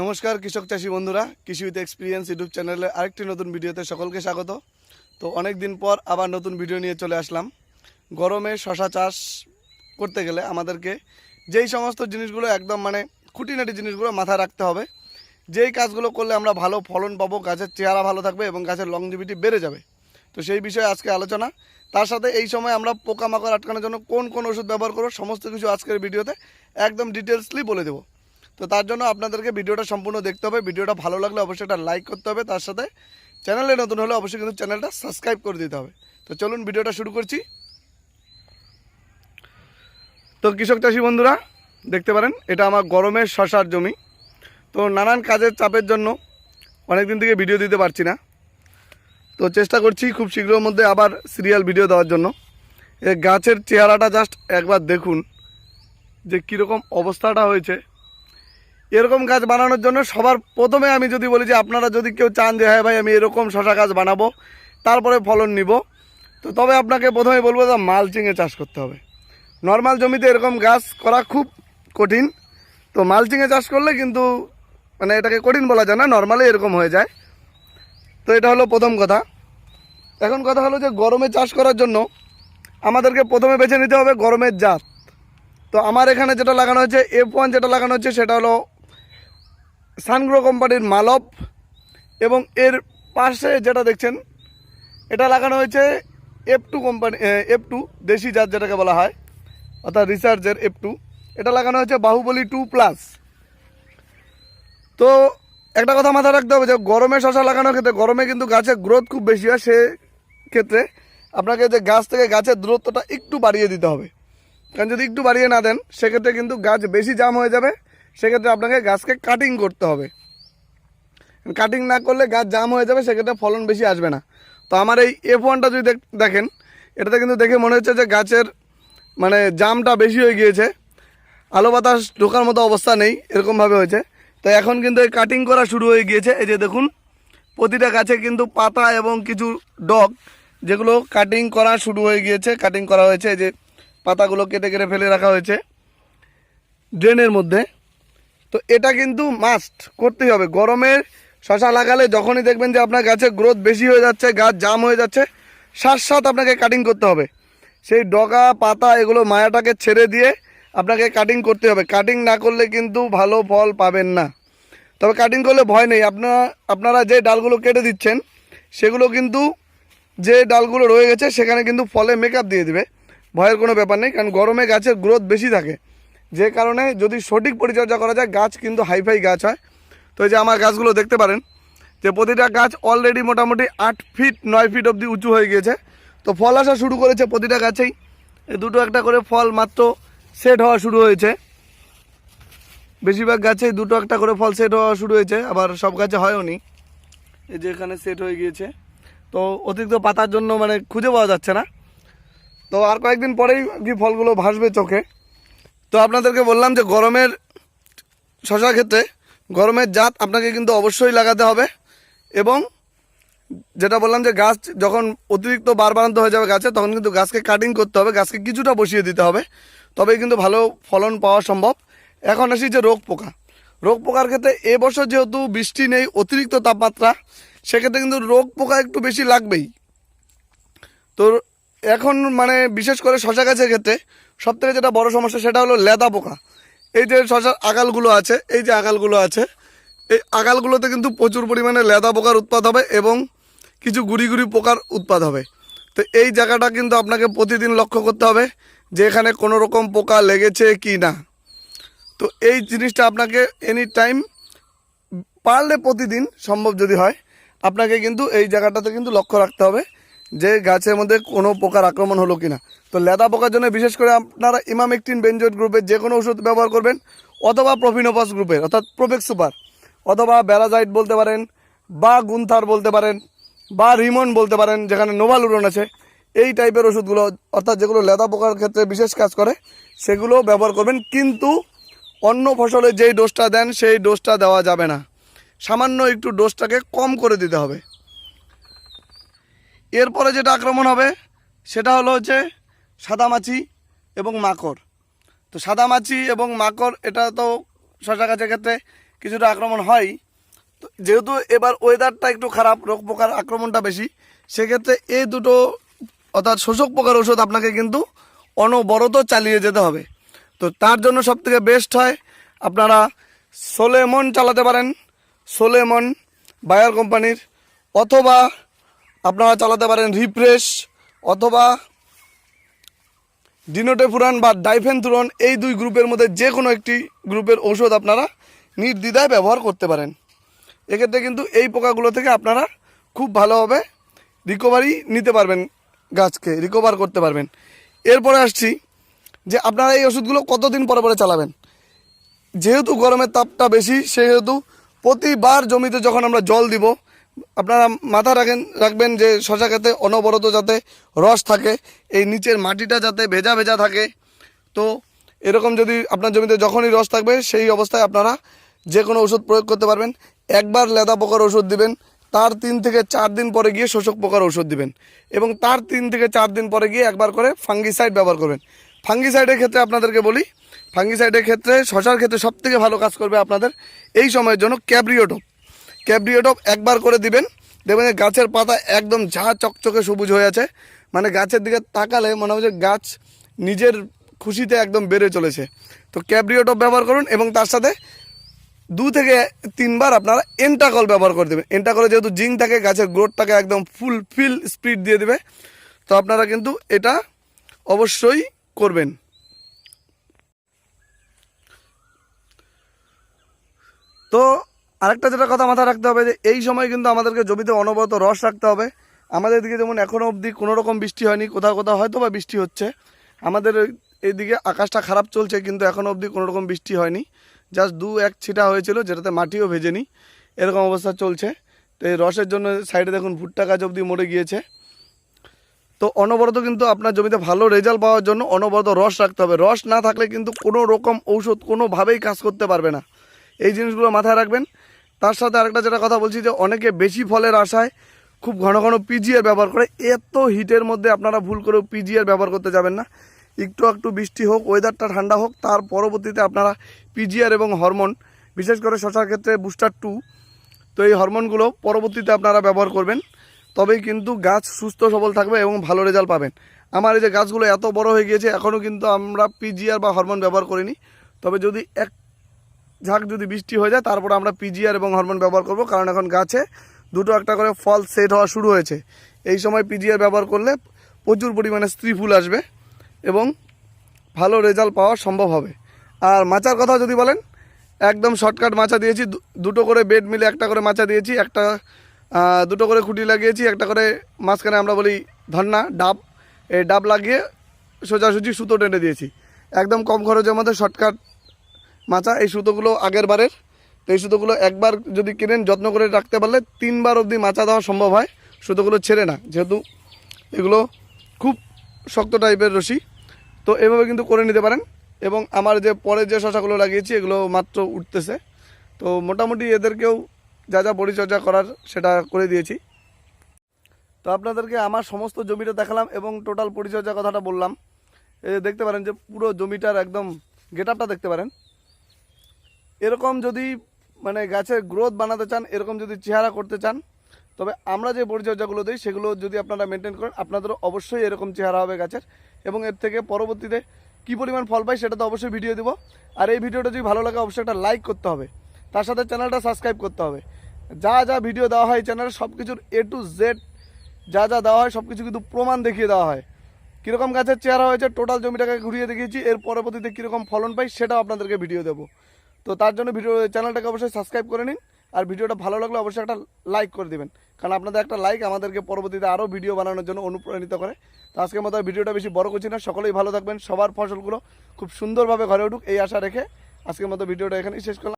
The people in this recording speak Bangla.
নমস্কার, কৃষক চাষি বন্ধুরা, কৃষি উইথ এক্সপিরিয়েন্স ইউটিউব চ্যানেলে আরেকটি নতুন ভিডিওতে সকলকে স্বাগত। তো অনেক দিন পর আবার নতুন ভিডিও নিয়ে চলে আসলাম। গরমে শশা চাষ করতে গেলে আমাদেরকে যেই সমস্ত জিনিসগুলো একদম মানে খুঁটিনাটি জিনিসগুলো মাথায় রাখতে হবে, যেই কাজগুলো করলে আমরা ভালো ফলন পাবো, গাছের চেহারা ভালো থাকবে এবং গাছের লংজিভিটি বেড়ে যাবে। তো সেই বিষয়ে আজকে আলোচনা। তার সাথে এই সময় আমরা পোকামাকড় আটকানোর জন্য কোন কোন ওষুধ ব্যবহার করব, সমস্ত কিছু আজকের ভিডিওতে একদম ডিটেলসলি বলে দেবো। তো তার জন্য আপনাদেরকে ভিডিওটা সম্পূর্ণ দেখতে হবে। ভিডিওটা ভালো লাগলে অবশ্যই একটা লাইক করতে হবে। তার সাথে চ্যানেলে নতুন হলে অবশ্যই কিন্তু চ্যানেলটা সাবস্ক্রাইব করে দিতে হবে। তো চলুন ভিডিওটা শুরু করছি। তো কৃষক চাষি বন্ধুরা, দেখতে পারেন, এটা আমার গরমের শশার জমি। তো নানান কাজের চাপের জন্য অনেক দিন থেকে ভিডিও দিতে পারছি না। তো চেষ্টা করছি খুব শীঘ্রের মধ্যে আবার সিরিয়াল ভিডিও দেওয়ার জন্য। এই গাছের চেহারাটা জাস্ট একবার দেখুন যে কীরকম অবস্থাটা হয়েছে। এরকম গাছ বানানোর জন্য সবার প্রথমে আমি যদি বলি যে আপনারা যদি কেউ চান যে হ্যাঁ ভাই, আমি এরকম শশা গাছ বানাবো, তারপরে ফলন নিব। তো তবে আপনাকে প্রথমে বলব যে মালচিংয়ে চাষ করতে হবে। নর্মাল জমিতে এরকম গাছ করা খুব কঠিন। তো মালচিংয়ে চাষ করলে কিন্তু মানে এটাকে কঠিন বলা যায় না, নর্মালি এরকম হয়ে যায়। তো এটা হলো প্রথম কথা। এখন কথা হলো যে গরমে চাষ করার জন্য আমাদেরকে প্রথমে বেছে নিতে হবে গরমের জাত। তো আমার এখানে যেটা লাগানো হচ্ছে এফ ওয়ান যেটা লাগানো হচ্ছে, সেটা হলো সানগ্রো কোম্পানির মালব এবং এর পাশে যেটা দেখছেন, এটা লাগানো হয়েছে F two company F two দেশি জাত যেটাকে বলা হয়, অর্থাৎ রিসার্চের এফ টু এটা লাগানো হয়েছে বাহুবলী টু প্লাস তো একটা কথা মাথায় রাখতে হবে যে, গরমে শশা লাগানোর ক্ষেত্রে, গরমে কিন্তু গাছের গ্রোথ খুব বেশি হয় সে ক্ষেত্রে আপনাকে যে গাছ থেকে গাছের দূরত্বটা একটু বাড়িয়ে দিতে হবে। কারণ যদি একটু বাড়িয়ে না দেন, সেক্ষেত্রে কিন্তু গাছ বেশি জাম হয়ে যাবে সেক্ষেত্রে আপনাকে গাছকে কাটিং করতে হবে। কাটিং না করলে গাছ জাম হয়ে যাবে, সেক্ষেত্রে ফলন বেশি আসবে না। তো আমার এই এফ ওয়ানটা যদি দেখ- দেখেন, এটাতে কিন্তু দেখে মনে হচ্ছে যে গাছের মানে জামটা বেশি হয়ে গিয়েছে। আলো বাতাস ঢোকার মতো অবস্থা নেই, এরকমভাবে হয়েছে। তো এখন কিন্তু এই কাটিং করা শুরু হয়ে গিয়েছে। এই যে দেখুন, প্রতিটা গাছে কিন্তু পাতা এবং কিছু ডগ, যেগুলো কাটিং করা শুরু হয়ে গিয়েছে। কাটিং করা হয়েছে, এই যে পাতাগুলো কেটে কেটে ফেলে রাখা হয়েছে। ড্রেনের মধ্যে। তো এটা কিন্তু মাস্ট করতেই হবে। গরমের শশা লাগালে যখনই দেখবেন যে আপনার গাছের গ্রোথ বেশি হয়ে যাচ্ছে, গাছ জাম হয়ে যাচ্ছে সাত সাত আপনাকে কাটিং করতে হবে। সেই ডগা, পাতা এগুলো মায়াটাকে ছেড়ে দিয়ে আপনাকে কাটিং করতে হবে। কাটিং না করলে কিন্তু ভালো ফল পাবেন না। তবে কাটিং করলে ভয় নেই। আপনারা আপনারা যে ডালগুলো কেটে দিচ্ছেন, সেগুলো কিন্তু যে ডালগুলো রয়ে গেছে, সেখানে কিন্তু ফলে মেকআপ দিয়ে দিবে। ভয়ের কোনো ব্যাপার নেই, কারণ গরমে গাছের গ্রোথ বেশি থাকে। যে কারণে যদি সঠিক পরিচর্যা করা যায়, গাছ কিন্তু হাইফাই গাছ হয়। তো এই যে আমার গাছগুলো দেখতে পারেন, যে প্রতিটা গাছ অলরেডি মোটামুটি আট ফিট নয় ফিট অবধি উঁচু হয়ে গিয়েছে। তো ফল আসা শুরু করেছে প্রতিটা গাছেই। এই দুটো একটা করে ফল মাত্র সেট হওয়া শুরু হয়েছে। বেশিরভাগ গাছে দুটো একটা করে ফল সেট হওয়া শুরু হয়েছে, আবার সব গাছে হয়ও নি। এই যে এখানে সেট হয়ে গিয়েছে। তো অতিরিক্ত পাতার জন্য মানে খুঁজে পাওয়া যাচ্ছে না। তো আর কয়েকদিন পরেই কি ফলগুলো ভাসবে চোখে। তো আপনাদেরকে বললাম যে গরমের শশা ক্ষেত্রে গরমের জাত আপনাকে কিন্তু অবশ্যই লাগাতে হবে এবং যেটা বললাম যে গাছ যখন অতিরিক্ত বারবারান্ত হয়ে যাবে গাছে, তখন কিন্তু গাছকে কাটিং করতে হবে, গাছকে কিছুটা বসিয়ে দিতে হবে। তবেই কিন্তু ভালো ফলন পাওয়া সম্ভব। এখন আসি যে রোগ পোকা। রোগ পোকার ক্ষেত্রে এবছর যেহেতু বৃষ্টি নেই, অতিরিক্ত তাপমাত্রা, সেক্ষেত্রে কিন্তু রোগ পোকা একটু বেশি লাগবেই। তো এখন মানে বিশেষ করে শশা গাছের ক্ষেত্রে সব থেকে যেটা বড় সমস্যা সেটা হলো লেদা পোকা। এই যে শশার আগালগুলো আছে, এই যে আগালগুলো আছে, এই আগালগুলোতে কিন্তু প্রচুর পরিমাণে লেদা পোকার উৎপাদ হবে এবং কিছু গুড়ি গুড়ি পোকার উৎপাদ হবে। তো এই জায়গাটা কিন্তু আপনাকে প্রতিদিন লক্ষ্য করতে হবে যে এখানে কোনো রকম পোকা লেগেছে কি না। তো এই জিনিসটা আপনাকে এনি টাইম পারলে প্রতিদিন সম্ভব যদি হয়, আপনাকে কিন্তু এই জায়গাটাতে কিন্তু লক্ষ্য রাখতে হবে। যে গাছের মধ্যে কোনো পোকার আক্রমণ হলো কিনা। তো লেদা পোকার জন্য বিশেষ করে আপনারা ইমামেকটিন বেঞ্জয়েড গ্রুপের যে কোনো ওষুধ ব্যবহার করবেন, অথবা প্রফিনোপাস গ্রুপের, অর্থাৎ প্রোফেক্স সুপার, অথবা ব্যারাজাইট বলতে পারেন, বা গুন্থার বলতে পারেন, বা রিমন বলতে পারেন, যেখানে নোভাল নোভালুরন আছে, এই টাইপের ওষুধগুলো, অর্থাৎ যেগুলো লেদা পোকার ক্ষেত্রে বিশেষ কাজ করে, সেগুলো ব্যবহার করবেন। কিন্তু অন্য ফসলে যেই ডোজটা দেন, সেই ডোজটা দেওয়া যাবে না। সামান্য একটু ডোজটাকে কম করে দিতে হবে। এরপরে যেটা আক্রমণ হবে, সেটা হলো হচ্ছে সাদামাছি এবং মাকড়। তো সাদামাছি এবং মাকড়, এটা তো শশা গাছের ক্ষেত্রে কিছুটা আক্রমণ হয়। তো যেহেতু এবার ওয়েদারটা একটু খারাপ, রোগ পোকার আক্রমণটা বেশি, সেক্ষেত্রে এই দুটো অর্থাৎ শোষক পোকার ওষুধ আপনাকে কিন্তু অনবরত চালিয়ে যেতে হবে। তো তার জন্য সব থেকে বেস্ট হয়, আপনারা সোলেমন চালাতে পারেন। সোলেমন বায়ার কোম্পানির অথবা আপনারা চালাতে পারেন রিফ্রেশ অথবা ডিনোটেফুরান বা ডাইফেনথুরন এই দুই গ্রুপের মধ্যে যে কোনো একটি গ্রুপের ওষুধ আপনারা নির্দ্বিধায় ব্যবহার করতে পারেন। এক্ষেত্রে কিন্তু এই পোকাগুলো থেকে আপনারা খুব ভালোভাবে রিকভারি নিতে পারবেন গাছকে রিকভার করতে পারবেন। এরপরে আসছি যে আপনারা এই ওষুধগুলো কতদিন পরে পরে চালাবেন? যেহেতু গরমের তাপটা বেশি, সেহেতু প্রতিবার জমিতে যখন আমরা জল দিব আপনারা মাথা রাখেন, রাখবেন যে শশা খেতে অনবরত যাতে রস থাকে, এই নিচের মাটিটা যাতে ভেজা ভেজা থাকে। তো এরকম যদি আপনার জমিতে যখনই রস থাকবে, সেই অবস্থায় আপনারা যে কোনো ওষুধ প্রয়োগ করতে পারবেন। একবার লেদা পোকার ওষুধ দিবেন, তার তিন থেকে চার দিন পরে গিয়ে শোষক পোকার ওষুধ দিবেন এবং তার তিন থেকে চার দিন পরে গিয়ে একবার করে ফাঙ্গিসাইড ব্যবহার করবেন। ফাঙ্গিসাইডের ক্ষেত্রে আপনাদেরকে বলি, ফাঙ্গিসাইডের ক্ষেত্রে শশার ক্ষেত্রে সব থেকে ভালো কাজ করবে আপনাদের এই সময়ের জন্য ক্যাব্রিওটপ। ক্যাব্রিওটপ একবার করে দিবেন। দেখবেন গাছের পাতা একদম ঝা চকচকে সবুজ হয়ে আছে। মানে গাছের দিকে তাকালে মনে হচ্ছে গাছ নিজের খুশিতে একদম বেড়ে চলেছে। তো ক্যাব্রিওটপ ব্যবহার করুন এবং তার সাথে দু থেকে তিনবার আপনারা এন্টাকল ব্যবহার করে দেবেন। এন্টাকলে যেহেতু জিঙ্ক থাকে, গাছের গ্রোথটাকে একদম ফুল ফিল স্পিড দিয়ে দেবে। তো আপনারা কিন্তু এটা অবশ্যই করবেন। তো আরেকটা যেটা কথা মাথায় রাখতে হবে যে এই সময় কিন্তু আমাদেরকে জমিতে অনবরত রস রাখতে হবে। আমাদের এদিকে যেমন এখনও অবধি কোনো রকম বৃষ্টি হয়নি, কোথাও কোথাও হয়তো বা বৃষ্টি হচ্ছে। আমাদের এইদিকে আকাশটা খারাপ চলছে কিন্তু এখনও অবধি কোনো রকম বৃষ্টি হয়নি। জাস্ট দু এক ছিটা হয়েছিল যেটাতে মাটিও ভেজেনি। এরকম অবস্থা চলছে। তো এই রসের জন্য সাইডে দেখুন ভুট্টা গাছ অবধি মরে গিয়েছে। তো অনবরত কিন্তু আপনার জমিতে ভালো রেজাল্ট পাওয়ার জন্য অনবরত রস রাখতে হবে। রস না থাকলে কিন্তু কোনো রকম ঔষধ কোনোভাবেই কাজ করতে পারবে না। এই জিনিসগুলো মাথায় রাখবেন। তার সাথে আরেকটা যেটা কথা বলছি যে অনেকে বেশি ফলের আশায় খুব ঘন ঘন পিজিআর ব্যবহার করে। এত হিটের মধ্যে আপনারা ভুল করেও পিজিআর ব্যবহার করতে যাবেন না। একটু একটু বৃষ্টি হোক ওয়েদারটা ঠান্ডা হোক, তার পরবর্তীতে আপনারা পিজিআর এবং হরমোন বিশেষ করে শশার ক্ষেত্রে বুস্টার টু তো এই হরমোনগুলো পরবর্তীতে আপনারা ব্যবহার করবেন। তবেই কিন্তু গাছ সুস্থ, সবল থাকবে এবং ভালো রেজাল্ট পাবেন। আমার এই যে গাছগুলো এত বড় হয়ে গিয়েছে এখনও কিন্তু আমরা পিজিআর বা হরমোন ব্যবহার করিনি। তবে যদি এক ঝাঁক যদি বৃষ্টি হয়ে যায়, তারপরে আমরা পিজিআর এবং হরমোন ব্যবহার করব, কারণ এখন গাছে দুটো একটা করে ফল সেট হওয়া শুরু হয়েছে। এই সময় পিজিআর ব্যবহার করলে প্রচুর পরিমাণে স্ত্রী ফুল আসবে এবং ভালো রেজাল্ট পাওয়া সম্ভব হবে। আর মাচার কথা যদি বলেন, একদম শর্টকাট মাচা দিয়েছি দুটো করে বেড মিলে একটা করে মাচা দিয়েছি, একটা দুটো করে খুঁটি লাগিয়েছি, একটা করে মাঝখানে আমরা বলি ধন্না, ডাব। এই ডাব লাগিয়ে সোজাসুজি সুতো টেনে দিয়েছি। একদম কম খরচের মধ্যে শর্টকাট মাচা, এই সুতোগুলো আগের বারের। তো এই সুতোগুলো একবার যদি কেনেন, যত্ন করে রাখতে পারলে তিনবার অবধি মাচা দেওয়া সম্ভব হয়। সুতোগুলো ছেড়ে না, যেহেতু এগুলো খুব শক্ত টাইপের রশি। তো এভাবে কিন্তু করে নিতে পারেন। এবং আমার যে পরে যে শশাগুলো লাগিয়েছি, এগুলো মাত্র উঠতেছে। তো মোটামুটি এদেরকেও যা যা পরিচর্যা করার, সেটা করে দিয়েছি। তো আপনাদেরকে আমার সমস্ত জমিটা দেখালাম এবং টোটাল পরিচর্যা কথাটা বললাম। এই দেখতে পারেন যে পুরো জমিটার একদম গেট দেখতে পারেন। এরকম যদি মানে গাছের গ্রোথ বানাতে চান, এরকম যদি চেহারা করতে চান, তবে আমরা যে পরিচর্যাগুলো দিই, সেগুলো যদি আপনারা মেনটেন করেন, আপনাদেরও অবশ্যই এরকম চেহারা হবে গাছের। এবং এর থেকে পরবর্তীতে কী পরিমাণ ফল পাই, সেটা তো অবশ্যই ভিডিও দেবো। আর এই ভিডিওটা যদি ভালো লাগে, অবশ্যই একটা লাইক করতে হবে। তার সাথে চ্যানেলটা সাবস্ক্রাইব করতে হবে। যা যা ভিডিও দেওয়া হয় চ্যানেলে সব কিছুর এ টু জেড যা যা দেওয়া হয় সব কিছু কিন্তু প্রমাণ দেখিয়ে দেওয়া হয়। কীরকম গাছের চেহারা হয়েছে টোটাল জমিটাকে ঘুরিয়ে দেখিয়েছি, এর পরবর্তীতে কীরকম ফলন পাই, সেটাও আপনাদেরকে ভিডিও দেবো। তো তার জন্য ভিডিও চ্যানেলটাকে অবশ্যই সাবস্ক্রাইব করে নিন। আর ভিডিওটা ভালো লাগলে অবশ্যই একটা লাইক করে দিবেন। কারণ আপনাদের একটা লাইক আমাদেরকে পরবর্তীতে আরও ভিডিও বানানোর জন্য অনুপ্রাণিত করে। তো আজকের মতো ভিডিওটা বেশি বড় করছি না। সকলেই ভালো থাকবেন। সবার ফসলগুলো খুব সুন্দরভাবে ঘরে উঠুক, এই আশা রেখে আজকের মতো ভিডিওটা এখানেই শেষ করলাম।